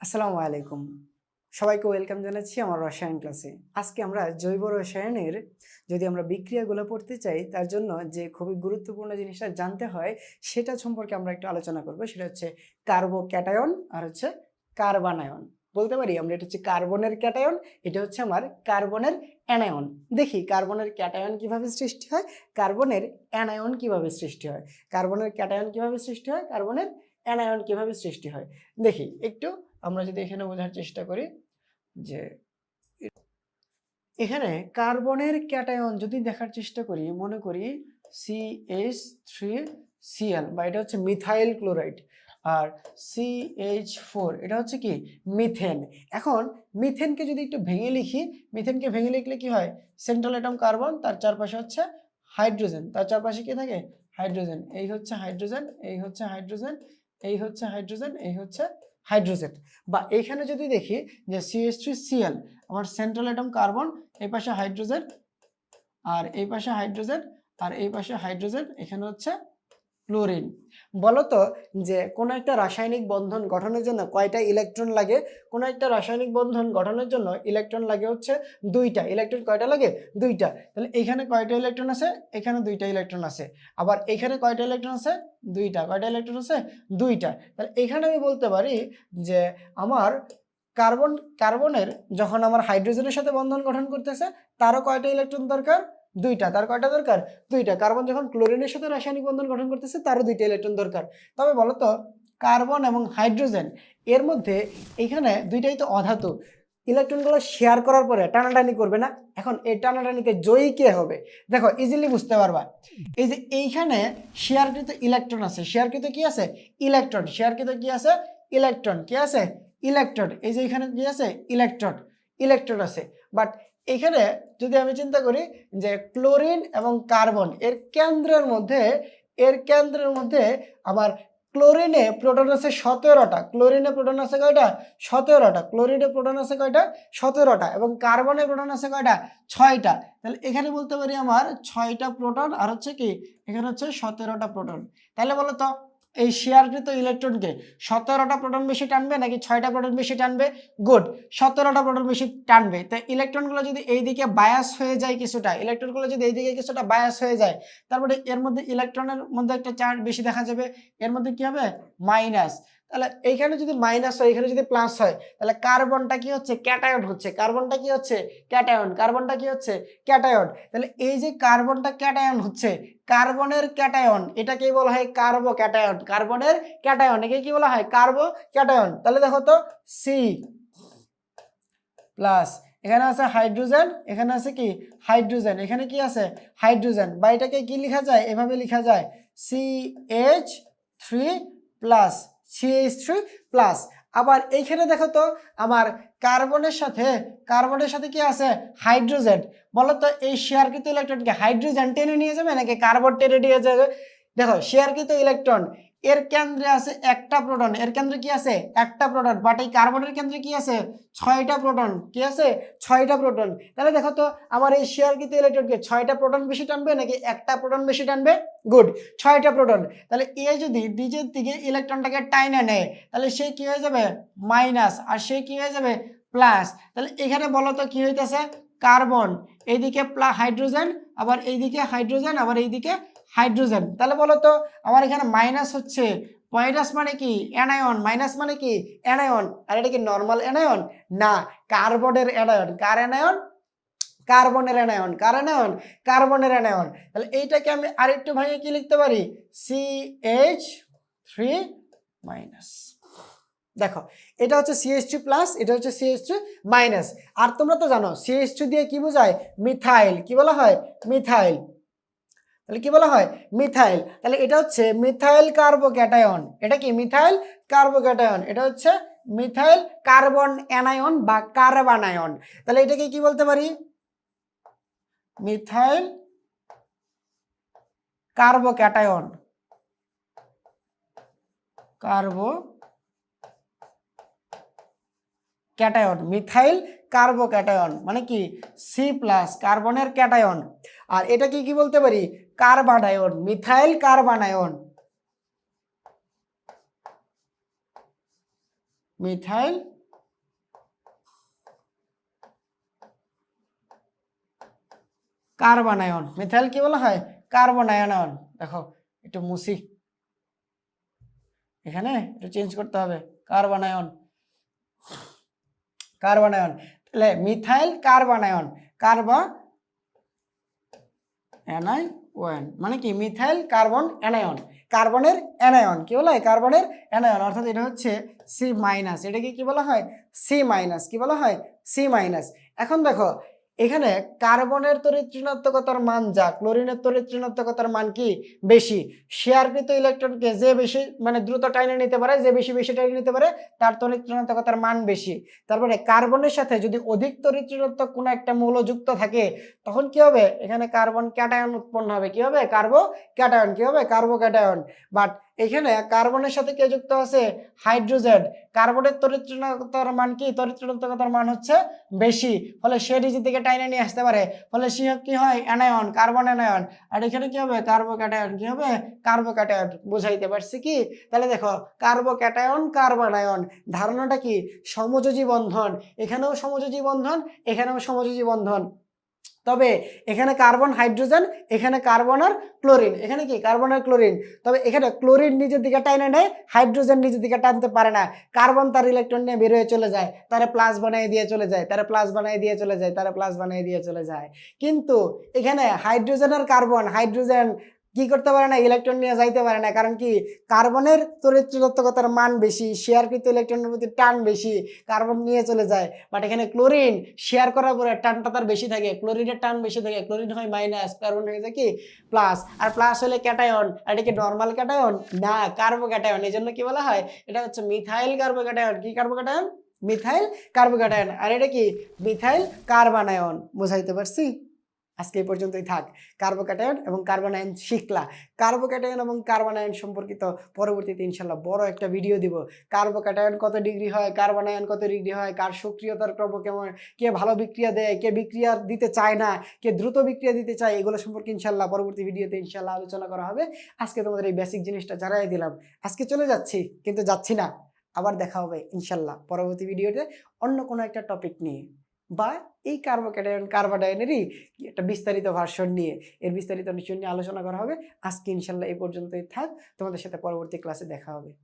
আসসালামু আলাইকুম। সবাইকে ওয়েলকাম জানাচ্ছি আমার রসায়ন ক্লাসে। আজকে আমরা জৈব রসায়নের যদি আমরা বিক্রিয়াগুলো পড়তে চাই, তার জন্য যে খুবই গুরুত্বপূর্ণ জিনিসটা জানতে হয়, সেটা সম্পর্কে আমরা একটু আলোচনা করব। সেটা হচ্ছে কার্বো ক্যাটায়ন আর হচ্ছে কার্বানায়ন। বলতে পারি আমরা, এটা হচ্ছে কার্বনের ক্যাটায়ন, এটা হচ্ছে আমার কার্বনের অ্যানায়ন। দেখি কার্বনের ক্যাটায়ন কীভাবে সৃষ্টি হয়, কার্বনের অ্যানায়ন কীভাবে সৃষ্টি হয়, কার্বনের ক্যাটায়ন কীভাবে সৃষ্টি হয়, কার্বনের অ্যানায়ন কীভাবে সৃষ্টি হয়। দেখি, একটু আমরা যদি এখানে বোঝার চেষ্টা করি যে এখানে কার্বনের ক্যাটায়ন যদি দেখার চেষ্টা করি, মনে করি সি এইচ থ্রি সিএল বা এটা হচ্ছে মিথাইল ক্লোরাইড আর সি এইচ ফোর এটা হচ্ছে কি? মিথেন এখন মিথেনকে যদি একটু ভেঙে লিখি মিথেনকে ভেঙে লিখলে কি হয়? সেন্ট্রাল অ্যাটম কার্বন তার চারপাশে হচ্ছে হাইড্রোজেন তার চারপাশে কি থাকে? হাইড্রোজেন এই হচ্ছে হাইড্রোজেন এই হচ্ছে হাইড্রোজেন এই হচ্ছে হাইড্রোজেন এই হচ্ছে হাইড্রোজেন বা এখানে যদি দেখি যে সিএস থ্রি সিএল আমার সেন্ট্রাল অ্যাটম কার্বন এই পাশে হাইড্রোজেন আর এই পাশে হাইড্রোজেন আর এই পাশে হাইড্রোজেন এখানে হচ্ছে ক্লোরিন। বলতো যে, কোনো একটা রাসায়নিক বন্ধন গঠনের জন্য কয়টা ইলেকট্রন লাগে? কোনো একটা রাসায়নিক বন্ধন গঠনের জন্য ইলেকট্রন লাগে হচ্ছে দুইটা। ইলেকট্রন কয়টা লাগে? দুইটা। তাহলে এখানে কয়টা ইলেকট্রন আছে? এখানে দুইটা ইলেকট্রন আছে। আবার এখানে কয়টা ইলেকট্রন আছে? দুইটা। কয়টা ইলেকট্রন আছে? দুইটা। তাহলে এখানে আমি বলতে পারি যে, আমার কার্বন, কার্বনের যখন আমার হাইড্রোজেনের সাথে বন্ধন গঠন করতেছে, তারও কয়টা ইলেকট্রন দরকার? দুইটা, তার কয়টা দরকার? দুইটা। কার্বন যখন ক্লোরিনের সাথে রাসায়নিক বন্ধন গঠন করতেছে, তারও দুইটা ইলেকট্রন দরকার। তবে বলতো, কার্বন এবং হাইড্রোজেন, এর মধ্যে এখানে দুইটাই তো অধাতু। ইলেকট্রনগুলো শেয়ার করার পরে টানাটানি করবে না। এখন এই টানাটানিতে জয়ী কে হবে? দেখো ইজিলি বুঝতে পারবা। এই যে এইখানে শেয়ারকৃত ইলেকট্রন আছে। শেয়ারকৃত কি আছে? ইলেকট্রন শেয়ারকৃত কি আছে? ইলেকট্রন কি আছে? ইলেকট্রন এই যে এখানে কি আছে? ইলেকট্রন ইলেকট্রন আছে। বাট এখানে যদি আমি চিন্তা করি যে ক্লোরিন এবং কার্বন এর কেন্দ্রের মধ্যে, এর কেন্দ্রের মধ্যে আমার ক্লোরিনে প্রোটন আছে সতেরোটা। ক্লোরিনে প্রোটন আছে কয়টা? সতেরোটা। ক্লোরিনে প্রোটন আছে কয়টা? সতেরোটা। এবং কার্বনে প্রোটন আছে কয়টা? ছয়টা। তাহলে এখানে বলতে পারি আমার ছয়টা প্রোটন আর হচ্ছে কি? এখানে হচ্ছে সতেরোটা প্রোটন। তাহলে বলো তো এই শেয়ারকৃত ইলেকট্রনকে সতেরোটা প্রোটন বেশি টানবে নাকি ছয়টা প্রোটন বেশি টানবে? গুড সতেরোটা প্রোটন বেশি টানবে। তো ইলেকট্রনগুলো যদি এইদিকে বায়াস হয়ে যায় কিছুটা ইলেকট্রনগুলো যদি এইদিকে কিছুটা বায়াস হয়ে যায়, তারপরে এর মধ্যে ইলেকট্রনের মধ্যে একটা চার্জ বেশি দেখা যাবে। এর মধ্যে কি হবে? মাইনাস তাহলে এইখানে যদি মাইনাস হয় এখানে যদি প্লাস হয়, তাহলে কার্বনটা কি হচ্ছে? ক্যাটায়ন হচ্ছে। কার্বনটা কি হচ্ছে? ক্যাটায়ন কার্বনটা কি হচ্ছে? ক্যাটায়ন তাহলে এই যে কার্বনটা ক্যাটায়ন হচ্ছে কার্বনের ক্যাটায়ন এটাকেই বলা হয় কার্বো ক্যাটায়ন কার্বনের ক্যাটায়ন একে কি বলা হয়? কার্বো ক্যাটায়ন তাহলে দেখো তো সি প্লাস এখানে আছে হাইড্রোজেন এখানে আছে কি? হাইড্রোজেন এখানে কি আছে? হাইড্রোজেন বা এটাকে কি লেখা যায়? এভাবে লেখা যায়। C H three plus CH three plus আবার এইখানে দেখো তো, আমার কার্বনের সাথে কার্বনের সাথে কি আছে? হাইড্রোজেন। বলো তো এই শেয়ারকৃত ইলেকট্রনকে হাইড্রোজেন টেনে নিয়ে যাবে নাকি কার্বন টেনে নিয়ে যাবে? দেখো শেয়ারকৃত ইলেকট্রন এর কেন্দ্রে আছে একটা প্রোটন। এর কেন্দ্রে কি আছে? একটা প্রোটন। বাট এই কার্বনের কেন্দ্রে কি আছে? ছয়টা প্রোটন। কি আছে? ছয়টা প্রোটন। তাহলে দেখো তো, আমার এই শেয়ার শেয়ারকৃত ইলেকট্রনকে ছয়টা প্রোটন বেশি টানবে নাকি একটা প্রোটন বেশি টানবে? গুড ছয়টা প্রোটন। তাহলে এ যদি নিচের দিকে ইলেকট্রনটাকে টাইনে নেয়, তাহলে সে কি হয়ে যাবে? মাইনাস আর সে কি হয়ে যাবে? প্লাস তাহলে এখানে বলো তো কি হইতেছে? কার্বন, এইদিকে প্লা হাইড্রোজেন, আবার এইদিকে হাইড্রোজেন, আবার এইদিকে হাইড্রোজেন। তাহলে বলো তো, আমার এখানে মাইনাস হচ্ছে, মাইনাস মানে কি? অ্যানায়ন মাইনাস মানে কি? অ্যানায়ন আর এটা কি নর্মাল অ্যানায়ন না, কার্বনের অ্যানায়ন কার অ্যানায়ন কার্বনের অ্যানায়ন কার অ্যানায়ন কার্বনের অ্যানায়ন তাহলে এইটাকে আমি আরেকটু ভাঙে কি লিখতে পারি? সি এইচ থ্রি মাইনাস দেখো, এটা হচ্ছে সিএইচ থ্রি প্লাস এটা হচ্ছে সিএইচ থ্রি মাইনাস আর তোমরা তো জানো সিএইচ থ্রি দিয়ে কি বোঝায়? মিথাইল কি বলা হয়? মিথাইল তাহলে কি বলা হয়? মিথাইল তাহলে এটা হচ্ছে মিথাইল কার্বোক্যাটায়ন এটা কি? মিথাইল কার্বোক্যাটায়ন এটা হচ্ছে মিথাইল কার্বন অ্যানায়ন বা কার্বানায়ন তাহলে এটাকে কি বলতে পারি? Methyl carbocation carbocation, methyl carbocation মানে কি? সি প্লাস কার্বনের ক্যাটায়ন। আর এটা কি কি বলতে পারি? Carbanion, methyl carbanion. Methyl carbon ion methyl কি বলা হয়? কার্বন আয়ন দেখো, একটু মুসি এখানে একটু চেঞ্জ করতে হবে। কার্বন আয়ন কার্বন আয়ন তাহলে methyl carbon ion carbon anion মানে কি? মিথাইল কার্বন অ্যানায়ন কার্বনের অ্যানায়ন কি বলা? হয় কার্বনের অ্যানায়ন অর্থাৎ এটা হচ্ছে সি মাইনাস, এটাকে কি বলা হয়? সি মাইনাস, কি বলা হয়? C minus. এখন দেখো এখানে কার্বনের তড়িৎ ঋণাত্মকতার মান যা, ক্লোরিনের তড়িৎ ঋণাত্মকতার মান কি? বেশি। শেয়ারকৃত ইলেকট্রনকে যে বেশি মানে দ্রুত টাইনে নিতে পারে, যে বেশি বেশি টাইনে নিতে পারে, তার তড়িৎ ঋণাত্মকতার মান বেশি। তারপরে কার্বনের সাথে যদি অধিক তড়িৎ ঋণাত্মক কোনো একটা মৌল যুক্ত থাকে, তখন কি হবে? এখানে কার্বন ক্যাটায়ন উৎপন্ন হবে। কি হবে? Carbocation. কি হবে? কার্বো ক্যাটায়ন। বাট এখানে কার্বনের সাথে কে যুক্ত আছে? হাইড্রোজেন কার্বনের ঋণাত্মকতার মান কি? ঋণাত্মকতার মান হচ্ছে বেশি। ফলে সে ডিজি থেকে টাইনে নিয়ে আসতে পারে। ফলে সে কি হয়? অ্যানায়ন কার্বন অ্যানায়ন আর এখানে কি হবে? কার্বো ক্যাটায়ন কি হবে? কার্বো ক্যাটায়ন বুঝাইতে পারছি কি? তাহলে দেখো কার্বো ক্যাটায়ন কার্বন ধারণাটা কি? সমযোজী বন্ধন। এখানেও সমযোজী বন্ধন, এখানেও সমযোজী বন্ধন। তবে এখানে কার্বন হাইড্রোজেন, এখানে কার্বন আর ক্লোরিন। এখানে কি? কার্বন আর ক্লোরিন। তবে এখানে ক্লোরিন নিজের দিকে টাইনে নেয়, হাইড্রোজেন নিজের দিকে টানতে পারে না। কার্বন তার ইলেকট্রন নিয়ে বের হয়ে চলে যায়, তারা প্লাস বানিয়ে দিয়ে চলে যায়, তারা প্লাস বানিয়ে দিয়ে চলে যায়, তারা প্লাস বানিয়ে দিয়ে চলে যায়। কিন্তু এখানে হাইড্রোজেন আর কার্বন, হাইড্রোজেন কি করতে পারে না? ইলেকট্রন নিয়ে যাইতে পারে না। কারণ কি? কার্বনের তড়িৎ মান বেশি শেয়ারকৃত ইলেকট্রনের প্রতি টান বেশি কার্বন নিয়ে চলে যায়। বাট এখানে ক্লোরিন শেয়ার করার পরে টানটা তার বেশি থাকে। ক্লোরিনের টান বেশি থাকে। ক্লোরিন হয় মাইনাস কার্বন হয়ে যায় কি? প্লাস আর প্লাস হলে ক্যাটায়ন আর এটা কি নর্মাল ক্যাটায়ন না কার্বো ক্যাটায়ন এই জন্য কি বলা হয়? এটা হচ্ছে মিথাইল কার্বো ক্যাটায়ন কি কার্বো ক্যাটায়ন মিথাইল কার্বো ক্যাটায়ন আর এটা কি? মিথাইল কার্বানায়ন বুঝাইতে পারছি? আজকে এই পর্যন্তই থাক। কার্বোক্যাটায়ন এবং কার্বনায়ন শিখলা। কার্বোক্যাটায়ন এবং কার্বনায়ন সম্পর্কিত পরবর্তীতে ইনশাল্লাহ বড় একটা ভিডিও দিব। কার্বোক্যাটায়ন কত ডিগ্রি হয়, কার্বনায়ন কত ডিগ্রি হয়, কার সক্রিয়তার ক্রম কেমন, কে ভালো বিক্রিয়া দেয়, কে বিক্রিয়া দিতে চায় না, কে দ্রুত বিক্রিয়া দিতে চায়, এগুলো সম্পর্কে ইনশাল্লাহ পরবর্তী ভিডিওতে ইনশাল্লাহ আলোচনা করা হবে। আজকে তোমাদের এই বেসিক জিনিসটা জানাই দিলাম। আজকে চলে যাচ্ছি, কিন্তু যাচ্ছি না। আবার দেখা হবে ইনশাল্লাহ পরবর্তী ভিডিওতে অন্য কোনো একটা টপিক নিয়ে। বা এই কার্বোক্যাটায়ন কার্বাডায়নেরই একটা বিস্তারিত ভার্সন নিয়ে, এর বিস্তারিত নিশ্চয় নিয়ে আলোচনা করা হবে। আজকে ইনশাল্লাহ এই পর্যন্তই থাক। তোমাদের সাথে পরবর্তী ক্লাসে দেখা হবে।